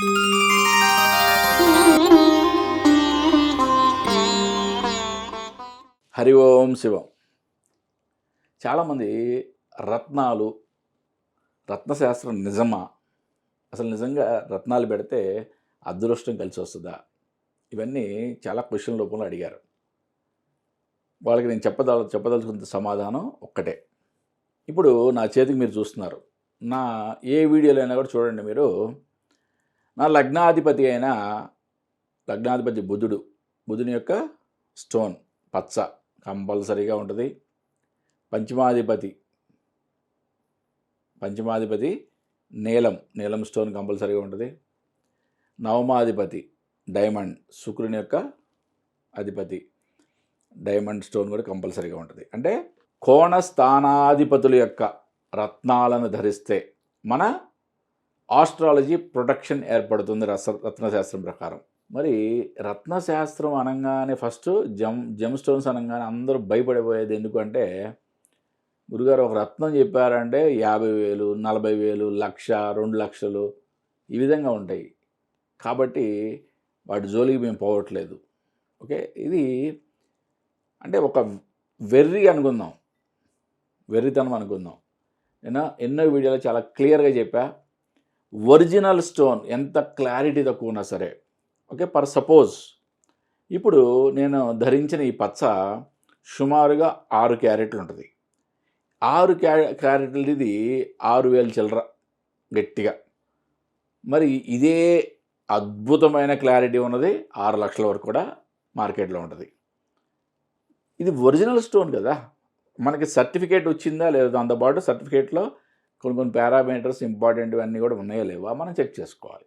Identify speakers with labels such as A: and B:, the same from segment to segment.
A: హరి ఓం శివం. చాలామంది రత్నాలు రత్నశాస్త్రం నిజమా? అసలు నిజంగా రత్నాలు పెడితే అదృష్టం కలిసి వస్తుందా? ఇవన్నీ చాలా క్వశ్చన్ రూపంలో అడిగారు. వాళ్ళకి నేను చెప్పదల చెప్పదలుచుకున్న సమాధానం ఒక్కటే. ఇప్పుడు నా చేతికి మీరు చూస్తున్నారు. నా ఏ వీడియోలో అయినా కూడా చూడండి మీరు. నా లగ్నాధిపతి అయిన లగ్నాధిపతి బుధుడు బుధుని యొక్క స్టోన్ పచ్చ కంపల్సరీగా ఉంటుంది. పంచమాధిపతి పంచమాధిపతి నీలం నీలం స్టోన్ కంపల్సరీగా ఉంటుంది. నవమాధిపతి డైమండ్ శుక్రుని యొక్క అధిపతి డైమండ్ స్టోన్ కూడా కంపల్సరీగా ఉంటుంది. అంటే కోణ స్థానాధిపతుల యొక్క రత్నాలను ధరిస్తే మన ఆస్ట్రాలజీ ప్రొటెక్షన్ ఏర్పడుతుంది రస రత్నశాస్త్రం ప్రకారం. మరి రత్నశాస్త్రం అనగానే ఫస్ట్ జమ్ జమ్ స్టోన్స్ అనగానే అందరూ భయపడిపోయేది ఎందుకంటే గురుగారు ఒక రత్నం చెప్పారంటే యాభై వేలు నలభై వేలు లక్ష రెండు లక్షలు ఈ విధంగా ఉంటాయి. కాబట్టి వాటి జోలికి మేము పోవట్లేదు. ఓకే? ఇది అంటే ఒక వెర్రి అనుకుందాం. వెర్రితనం అనుకుందాం. నేను ఎన్నో వీడియోలో చాలా క్లియర్గా చెప్పా. ఒరిజినల్ స్టోన్ ఎంత క్లారిటీ తక్కువ ఉన్నా సరే. ఓకే పర్ సపోజ్ ఇప్పుడు నేను ధరించిన ఈ పచ్చ సుమారుగా ఆరు క్యారెట్లు ఉంటుంది. ఆరు క్యా క్యారెట్లది ఆరు వేలు చిల్లర గట్టిగా. మరి ఇదే అద్భుతమైన క్లారిటీ ఉన్నది ఆరు లక్షల వరకు కూడా మార్కెట్లో ఉంటుంది. ఇది ఒరిజినల్ స్టోన్ కదా. మనకి సర్టిఫికేట్ వచ్చిందా లేదా దాంతోపాటు సర్టిఫికేట్లో కొన్ని కొన్ని పారామీటర్స్ ఇంపార్టెంట్ అన్నీ కూడా ఉన్నాయో లేవా మనం చెక్ చేసుకోవాలి.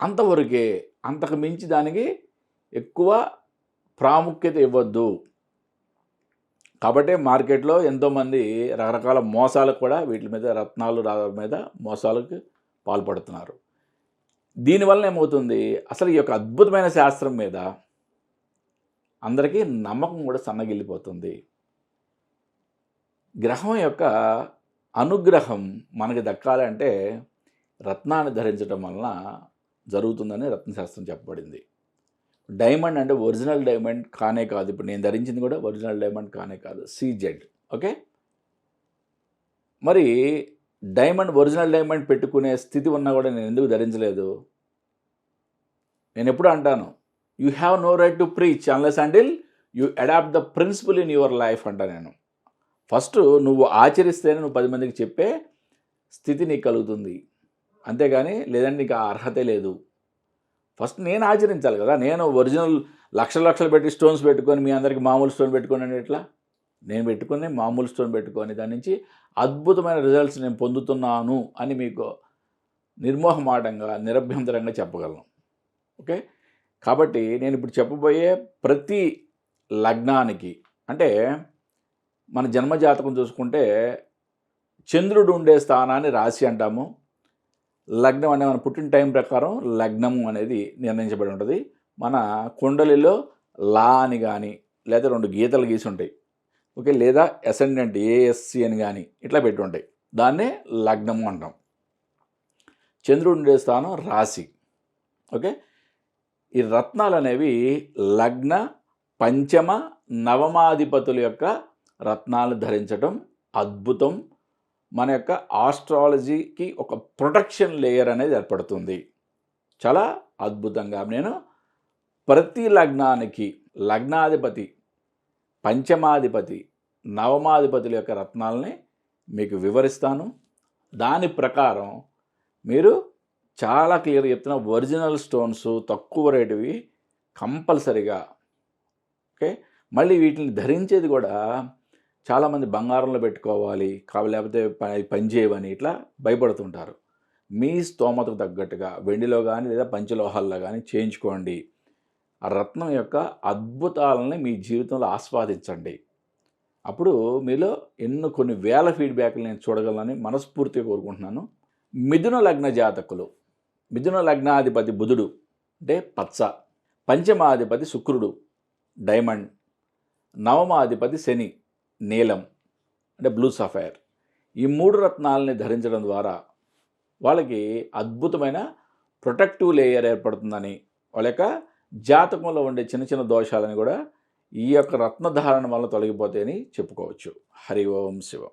A: అంతవరకే అంతకు మించి దానికి ఎక్కువ ప్రాముఖ్యత ఇవ్వద్దు. కాబట్టి మార్కెట్లో ఎంతోమంది రకరకాల మోసాలకు కూడా వీటి మీద రత్నాలు రావడం మీద మోసాలకు పాల్పడుతున్నారు. దీనివల్ల ఏమవుతుంది? అసలు ఈ యొక్క అద్భుతమైన శాస్త్రం మీద అందరికీ నమ్మకం కూడా సన్నగిల్లిపోతుంది. గ్రహం యొక్క అనుగ్రహం మనకి దక్కాలంటే రత్నాన్ని ధరించడం వలన జరుగుతుందని రత్నశాస్త్రం చెప్పబడింది. డైమండ్ అంటే ఒరిజినల్ డైమండ్ కానే కాదు. ఇప్పుడు నేను ధరించింది కూడా ఒరిజినల్ డైమండ్ కానే కాదు. సీజెడ్. ఓకే? మరి డైమండ్ ఒరిజినల్ డైమండ్ పెట్టుకునే స్థితి ఉన్నా కూడా నేను ఎందుకు ధరించలేదు? నేను ఎప్పుడు అంటాను you have no right to preach unless until you adopt the principle in your life అంట నేను. ఫస్ట్ నువ్వు ఆచరిస్తేనే నువ్వు పది మందికి చెప్పే స్థితి నీకు కలుగుతుంది. అంతేగాని లేదంటే నీకు ఆ అర్హతే లేదు. ఫస్ట్ నేను ఆచరించాలి కదా. నేను ఒరిజినల్ లక్షల లక్షలు పెట్టి స్టోన్స్ పెట్టుకొని మీ అందరికి మామూలు స్టోన్ పెట్టుకొని అంటే ఎట్లా? నేను పెట్టుకుని మామూలు స్టోన్ పెట్టుకొని దాని నుంచి అద్భుతమైన రిజల్ట్స్ నేను పొందుతున్నాను అని మీకు నిర్మోహమాటంగా నిరభ్యంతరంగా చెప్పగలను. ఓకే? కాబట్టి నేను ఇప్పుడు చెప్పబోయే ప్రతి లగ్నానికి అంటే మన జన్మజాతకం చూసుకుంటే చంద్రుడు ఉండే స్థానాన్ని రాశి అంటాము. లగ్నం అనే మన పుట్టిన టైం ప్రకారం లగ్నము అనేది నిర్ణయించబడి ఉంటుంది. మన కుండలిలో లా అని కానీ లేదా రెండు గీతలు గీసి ఉంటాయి. ఓకే లేదా అసెండెంట్ ఏఎస్సి అని కానీ ఇట్లా పెట్టి ఉంటాయి. దాన్నే లగ్నము అంటాం. చంద్రుడు ఉండే స్థానం రాశి. ఓకే ఈ రత్నాలు అనేవి లగ్న పంచమ నవమాధిపతుల యొక్క రత్నాలు ధరించడం అద్భుతం. మన యొక్క ఆస్ట్రాలజీకి ఒక ప్రొటెక్షన్ లేయర్ అనేది ఏర్పడుతుంది. చాలా అద్భుతంగా. నేను ప్రతి లగ్నానికి లగ్నాధిపతి పంచమాధిపతి నవమాధిపతుల యొక్క రత్నాలని మీకు వివరిస్తాను. దాని ప్రకారం మీరు చాలా క్లియర్గా చెప్తున్న ఒరిజినల్ స్టోన్స్ తక్కువ రేటువి కంపల్సరిగా ఓకే? మళ్ళీ వీటిని ధరించేది కూడా చాలామంది బంగారంలో పెట్టుకోవాలి కావాలి లేకపోతే పని చేయవని ఇట్లా భయపడుతుంటారు. మీ స్తోమతకు తగ్గట్టుగా వెండిలో కానీ లేదా పంచలోహాల్లో కానీ చేయించుకోండి. ఆ రత్నం యొక్క అద్భుతాలని మీ జీవితంలో ఆస్వాదించండి. అప్పుడు మీలో ఎన్నో కొన్ని వేల ఫీడ్బ్యాక్లు నేను చూడగలనని మనస్ఫూర్తిగా కోరుకుంటున్నాను. మిథున లగ్న జాతకులు. మిథున లగ్నాధిపతి బుధుడు అంటే పచ్చ. పంచమాధిపతి శుక్రుడు డైమండ్. నవమాధిపతి శని. నీలం అంటే బ్లూ సఫైర్ ఈ మూడు రత్నాలని ధరించడం ద్వారా వాళ్ళకి అద్భుతమైన ప్రొటెక్టివ్ లేయర్ ఏర్పడుతుందని వాళ్ళ యొక్క జాతకంలో ఉండే చిన్న చిన్న దోషాలని కూడా ఈ యొక్క రత్నధారణ వల్ల తొలగిపోతాయని చెప్పుకోవచ్చు. హరి ఓం శివం.